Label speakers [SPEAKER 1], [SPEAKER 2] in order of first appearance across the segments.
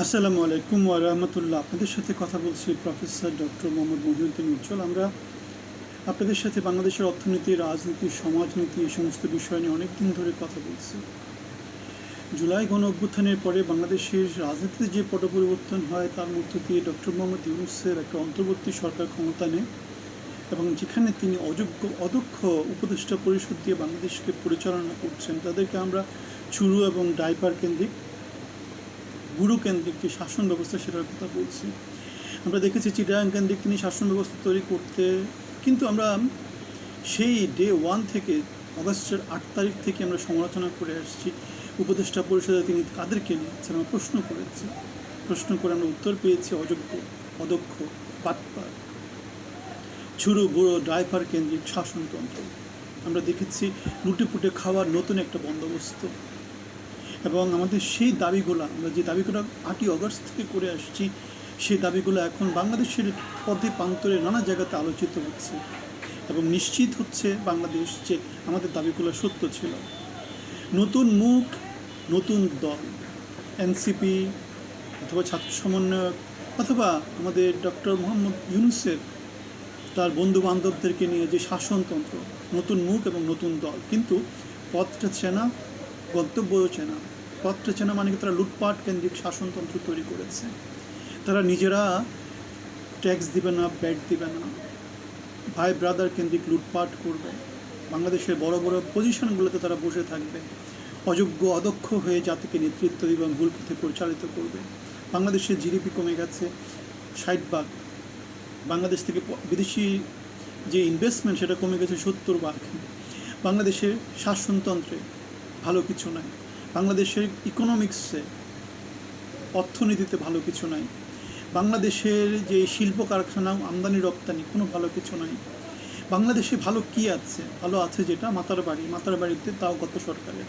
[SPEAKER 1] আসসালামু আলাইকুম রাহমাতুল্লাহ। আপনাদের সাথে কথা বলছি প্রফেসর ডক্টর মোহাম্মদ মহিউদ্দিন উজ্জ্বল। আমরা আপনাদের সাথে বাংলাদেশের অর্থনীতি, রাজনীতি, সমাজনীতি এই সমস্ত বিষয় নিয়ে অনেক দিন ধরে কথা বলছি। জুলাই গণ অভ্যুত্থানের পরে বাংলাদেশের রাজনীতিতে যে পট পরিবর্তন হয়, তার মধ্য দিয়ে ডক্টর মোহাম্মদ ইউনুসের একটা অন্তর্বর্তী সরকার ক্ষমতা নেয় এবং যেখানে তিনি অযোগ্য, অদক্ষ উপদেষ্টা পরিষদ দিয়ে বাংলাদেশকে পরিচালনা করছেন, তাদেরকে আমরা চুরু এবং ডাইপার কেন্দ্রিক গুরু কেন্দ্রিক যে শাসন ব্যবস্থা, সেটার কথা বলছি। আমরা দেখেছি চিটাগাং কেন্দ্রিক তিনি শাসন ব্যবস্থা তৈরি করতে, কিন্তু আমরা সেই ডে ওয়ান থেকে অগস্টের আট তারিখ থেকে আমরা সমালোচনা করে আসছি। উপদেষ্টা পরিষদে তিনি কাদেরকে নিয়েছেন আমরা প্রশ্ন করেছি। প্রশ্ন করে আমরা উত্তর পেয়েছি, অযোগ্য, অদক্ষ পাটপার ছুরু, বুড়ো, ড্রাইভার কেন্দ্রিক শাসনতন্ত্র। আমরা দেখেছি লুটে লুটেপুটে খাওয়ার নতুন একটা বন্দোবস্ত। এবং আমাদের সেই দাবিগুলো, আমরা যে দাবিগুলো আটই অগস্ট থেকে করে আসছি, সেই দাবিগুলো এখন বাংলাদেশের পথে প্রান্তরে নানা জায়গাতে আলোচিত হচ্ছে এবং নিশ্চিত হচ্ছে বাংলাদেশ যে আমাদের দাবিগুলো সত্য ছিল। নতুন মুখ, নতুন দল এনসিপি অথবা ছাত্র সমন্বয়ক, অথবা আমাদের ডক্টর মোহাম্মদ ইউনুসের, তার বন্ধু বান্ধবদেরকে নিয়ে যে শাসনতন্ত্র, নতুন মুখ এবং নতুন দল। কিন্তু পথটা চেনা, গন্তব্যও চেনা। পথটা চেনা মানে তারা লুটপাট কেন্দ্রিক শাসনতন্ত্র তৈরি করেছে। তারা নিজেরা ট্যাক্স দিবে না ব্যাট দিবে না। ভাই ব্রাদার কেন্দ্রিক লুটপাট করবে। বাংলাদেশের বড় বড় পজিশনগুলোতে তারা বসে থাকবে। অযোগ্য, অদক্ষ হয়ে জাতিকে নেতৃত্ব এবং ভুল পথে পরিচালিত করবে। বাংলাদেশের জিডিপি কমে গেছে ষাট ভাগ। বাংলাদেশ থেকে বিদেশি যে ইনভেস্টমেন্ট সেটা কমে গেছে সত্তর ভাগ। বাংলাদেশের শাসনতন্ত্রে ভালো কিছু নাই। বাংলাদেশের ইকোনমিক্সে অর্থনীতিতে ভালো কিছু নাই। বাংলাদেশের যে শিল্প কারখানা, আমদানি, রপ্তানি, কোনো ভালো কিছু নাই। বাংলাদেশে ভালো কি আছে? ভালো আছে যেটা, মাতার বাড়ি। মাতার বাড়িতে তাও গত সরকারের।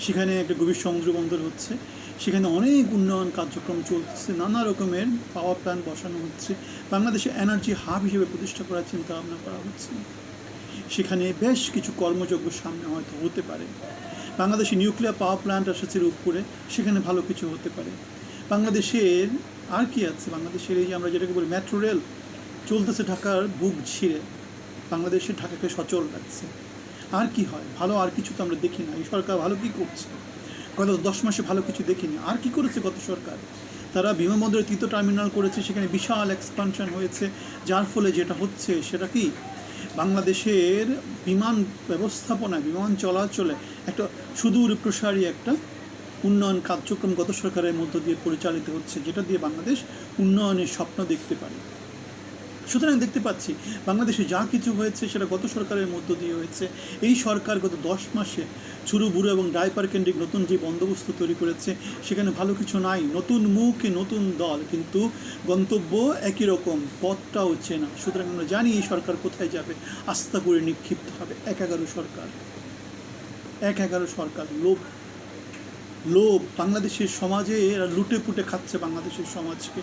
[SPEAKER 1] সেখানে একটা গভীর সমুদ্র বন্দর হচ্ছে। সেখানে অনেক উন্নয়ন কার্যক্রম চলতেছে নানা রকমের পাওয়ার প্ল্যান্ট বসানো হচ্ছে। বাংলাদেশে এনার্জি হাব হিসেবে প্রতিষ্ঠা করার চিন্তা ভাবনা করা হচ্ছে। সেখানে বেশ কিছু কর্মযোগ্য সামনে হয়তো হতে পারে। বাংলাদেশে নিউক্লিয়ার পাওয়ার প্ল্যান্ট এসেছে রূপপুরে সেখানে ভালো কিছু হতে পারে। বাংলাদেশের আর কি আছে? বাংলাদেশের এই যে আমরা যেটাকে বলি মেট্রো রেল চলতেছে ঢাকার বুক ঝিরে। বাংলাদেশের ঢাকাকে সচল রাখছে। আর কি হয়? ভালো আর কিছু তো আমরা দেখি না। এই সরকার ভালো কী করছে? গত দশ মাসে ভালো কিছু দেখিনি। আর কি করেছে গত সরকার? তারা বিমানবন্দরের তৃতীয় টার্মিনাল করেছে, সেখানে বিশাল এক্সপানশন হয়েছে। যার ফলে যেটা হচ্ছে, সেটা কি? বাংলাদেশের বিমান ব্যবস্থাপনায়, বিমান চলাচলে একটা সুদূর প্রসারী একটা উন্নয়ন কার্যক্রম গত সরকারের মধ্য দিয়ে পরিচালিত হচ্ছে, যেটা দিয়ে বাংলাদেশ উন্নয়নের স্বপ্ন দেখতে পারে। সুতরাং দেখতে পাচ্ছি, বাংলাদেশে যা কিছু হয়েছে সেটা গত সরকারের মধ্য দিয়ে হয়েছে। এই সরকার গত দশ মাসে ছুরু বুড়ো এবং ডাইপার কেন্দ্রিক নতুন যে বন্দোবস্ত তৈরি করেছে, সেখানে ভালো কিছু নাই। নতুন মুখে নতুন দল, কিন্তু গন্তব্য একই রকম পথটা হচ্ছে না সুতরাং আমরা জানি এই সরকার কোথায় যাবে আস্থা করে নিক্ষিপ্ত হবে। এক এগারো সরকার, এক এগারো সরকার, লোভ লোভ বাংলাদেশের সমাজে এরা লুটে পুটে খাচ্ছে বাংলাদেশের সমাজকে।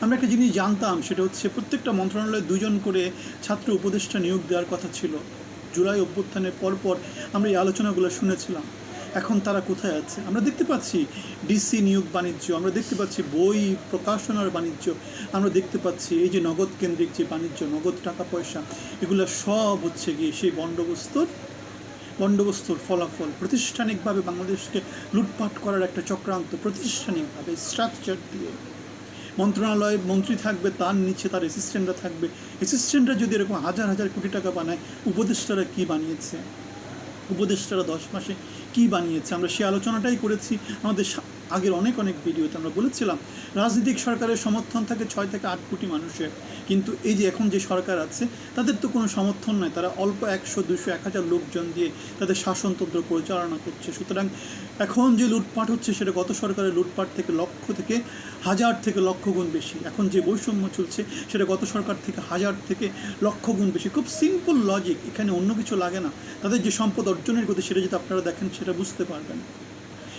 [SPEAKER 1] আমরা একটা জিনিস জানতাম, সেটা হচ্ছে প্রত্যেকটা মন্ত্রণালয়ে দুজন করে ছাত্র উপদেষ্টা নিয়োগ দেওয়ার কথা ছিল। জুলাই অভ্যুত্থানের পরপর আমরা এই আলোচনাগুলো শুনেছিলাম। এখন তারা কোথায় আছে? আমরা দেখতে পাচ্ছি ডিসি নিয়োগ বাণিজ্য, আমরা দেখতে পাচ্ছি বই প্রকাশনার বাণিজ্য, আমরা দেখতে পাচ্ছি এই যে নগদ কেন্দ্রিক যে বাণিজ্য, নগদ টাকা পয়সা, এগুলো সব হচ্ছে গিয়ে সেই বন্দোবস্তর বন্দোবস্তর ফলাফল প্রতিষ্ঠানিকভাবে বাংলাদেশকে লুটপাট করার একটা চক্রান্ত প্রতিষ্ঠানিকভাবে স্ট্রাকচার দিয়ে। মন্ত্রণালয়ে মন্ত্রী থাকবে, তার নিচে তার অ্যাসিস্ট্যান্টরা থাকবে। অ্যাসিস্ট্যান্টরা যদি এরকম হাজার হাজার কোটি টাকা বানায়, উপদেষ্টারা কি বানিয়েছে? উপদেষ্টারা দশ মাসে কি বানিয়েছে? আমরা সে আলোচনাটাই করেছি। আমাদের আগের অনেক অনেক ভিডিওতে আমরা বলেছিলাম, রাজনৈতিক সরকারের সমর্থন থাকে ছয় থেকে আট কোটি মানুষের। কিন্তু এই যে এখন যে সরকার আছে, তাদের তো কোনো সমর্থন নয় তারা অল্প একশো দুশো এক হাজার লোকজন দিয়ে তাদের শাসনতন্ত্র পরিচালনা করছে। সুতরাং এখন যে লুটপাট হচ্ছে, সেটা গত সরকারের লুটপাট থেকে লক্ষ থেকে হাজার থেকে লক্ষ গুণ বেশি। এখন যে বৈষম্য চলছে, সেটা গত সরকার থেকে হাজার থেকে লক্ষ গুণ বেশি। খুব সিম্পল লজিক এখানে অন্য কিছু লাগে না। তাদের যে সম্পদ অর্জনের গতি, সেটা যদি আপনারা দেখেন, সেটা বুঝতে পারবেন।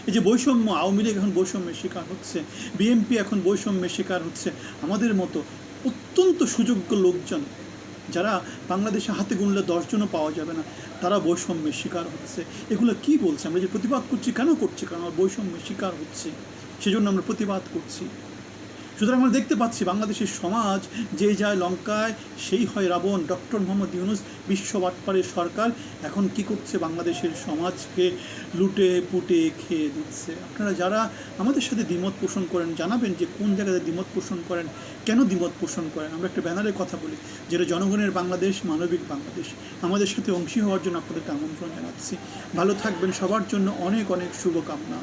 [SPEAKER 1] এই যে বৈষম্য, আওয়ামী লীগ এখন বৈষম্যের শিকার হচ্ছে, বিএনপি এখন বৈষম্যের শিকার হচ্ছে, আমাদের মতো অত্যন্ত সুযোগ্য লোকজন যারা বাংলাদেশে হাতে গুনলে দশজনও পাওয়া যাবে না, তারা বৈষম্যের শিকার হচ্ছে। এগুলো কি বলছে? আমরা যে প্রতিবাদ করছি, কেন করছি? কারণ বৈষম্যের শিকার হচ্ছে। সেজন্য আমরা প্রতিবাদ করছি। সুতরাং আমরা দেখতে পাচ্ছি বাংলাদেশের সমাজ যে যায় লঙ্কায় সেই হয় রাবণ। ডক্টর মোহাম্মদ ইউনুস, বিশ্ব বাটপাড়ের সরকার, এখন কি করছে বাংলাদেশের সমাজকে লুটে পুটে খেয়ে দিচ্ছে? আপনারা যারা আমাদের সাথে দ্বিমত পোষণ করেন, জানাবেন যে কোন জায়গাতে দ্বিমত পোষণ করেন, কেন দ্বিমত পোষণ করেন? আমরা একটা ব্যানারে কথা বলি, যেটা জনগণের বাংলাদেশ, মানবিক বাংলাদেশ। আমাদের সাথে অংশী হওয়ার জন্য আপনাদেরকে আমন্ত্রণ জানাচ্ছি। ভালো থাকবেন, সবার জন্য অনেক অনেক শুভকামনা।